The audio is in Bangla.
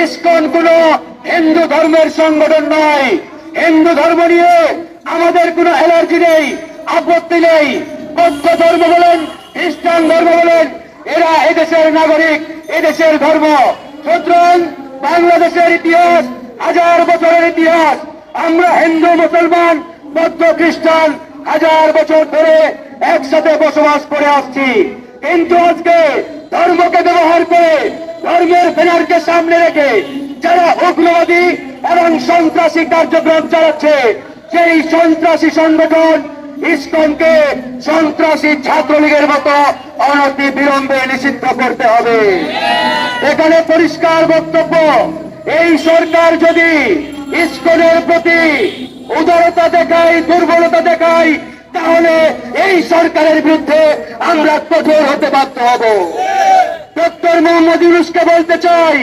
ইস্কন কোন হিন্দু ধর্মের সংগঠন নয়। হিন্দু ধর্ম নিয়ে আমাদের কোনো অ্যালার্জি নেই, আপত্তি নেই। বৌদ্ধ ধর্ম বলেন, খ্রিস্টান ধর্ম বলেন, এরা এদেশের নাগরিক, এদেশের ধর্ম। সুতরাং বাংলাদেশের ইতিহাস, হাজার বছরের ইতিহাস, আমরা হিন্দু, মুসলমান, বৌদ্ধ, খ্রিস্টান, হাজার বছর ধরে একসাথে বসবাস করে আসছি। কিন্তু আজকে ধর্মকে ব্যবহার করে ধর্মের ব্যানারকে সামনে রেখে যারা উগ্রবাদী এবং সন্ত্রাসী কার্যক্রম চালাচ্ছে, সেই সন্ত্রাসী সংগঠন ইসকনকে সন্ত্রাসী ছাত্রলীগের মতো অনতি বিলম্বে নিষিদ্ধ করতে হবে। এখানে পরিষ্কার বক্তব্য, এই সরকার যদি ইসকনের প্রতি উদারতা দেখায়, দুর্বলতা দেখায়, তাহলে এই সরকারের বিরুদ্ধে আমরা কঠোর হতে বাধ্য হব। ডক্টর মোহাম্মদ ইউনুসকে বলতে চাই